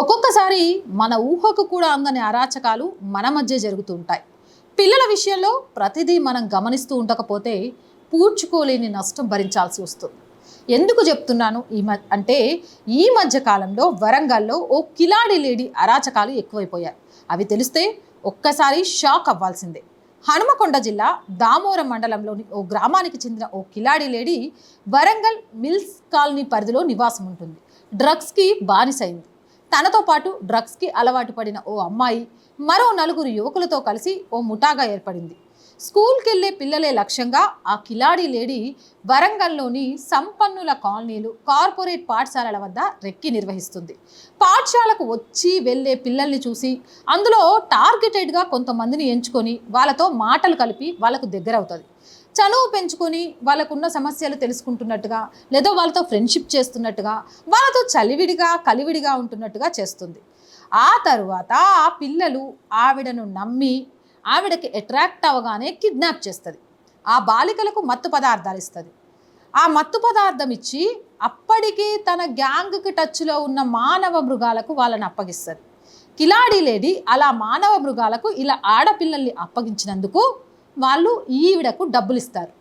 ఒక్కొక్కసారి మన ఊహకు కూడా అందని అరాచకాలు మన మధ్య జరుగుతూ ఉంటాయి. పిల్లల విషయంలో ప్రతిదీ మనం గమనిస్తూ ఉండకపోతే పూడ్చుకోలేని నష్టం భరించాల్సి వస్తుంది. ఎందుకు చెప్తున్నాను? ఈ మ అంటే ఈ మధ్య కాలంలో వరంగల్లో ఓ కిలాడి లేడీ అరాచకాలు ఎక్కువైపోయాయి. అవి తెలిస్తే ఒక్కసారి షాక్ అవ్వాల్సిందే. హనుమకొండ జిల్లా దామోరం మండలంలోని ఓ గ్రామానికి చెందిన ఓ కిలాడి లేడీ వరంగల్ మిల్స్ కాలనీ పరిధిలో నివాసం ఉంటుంది. డ్రగ్స్కి బానిసైంది. తనతో పాటు డ్రగ్స్కి అలవాటు పడిన ఓ అమ్మాయి మరో నలుగురు యువకులతో కలిసి ఓ ముఠాగా ఏర్పడింది. స్కూల్కి వెళ్ళే పిల్లలే లక్ష్యంగా ఆ కిలాడి లేడీ వరంగల్లోని సంపన్నుల కాలనీలు కార్పొరేట్ పాఠశాలల వద్ద రెక్కి నిర్వహిస్తుంది. పాఠశాలకు వచ్చి వెళ్ళే పిల్లల్ని చూసి అందులో టార్గెటెడ్గా కొంతమందిని ఎంచుకొని వాళ్ళతో మాటలు కలిపి వాళ్ళకు దగ్గర అవుతుంది చనువు పెంచుకొని వాళ్ళకున్న సమస్యలు తెలుసుకుంటున్నట్టుగా లేదా వాళ్ళతో ఫ్రెండ్షిప్ చేస్తున్నట్టుగా వాళ్ళతో చలివిడిగా కలివిడిగా ఉంటున్నట్టుగా చేస్తుంది. ఆ తరువాత ఆ పిల్లలు ఆవిడను నమ్మి ఆవిడకి అట్రాక్ట్ అవగానే కిడ్నాప్ చేస్తుంది. ఆ బాలికలకు మత్తు పదార్థాలు ఇస్తుంది. ఆ మత్తు పదార్థం ఇచ్చి అప్పటికి తన గ్యాంగ్కి టచ్లో ఉన్న మానవ మృగాలకు వాళ్ళని అప్పగిస్తుంది. కిలాడి లేడీ అలా మానవ మృగాలకు ఇలా ఆడపిల్లల్ని అప్పగించినందుకు వాళ్ళు ఈవిడకు డబ్బులు ఇస్తారు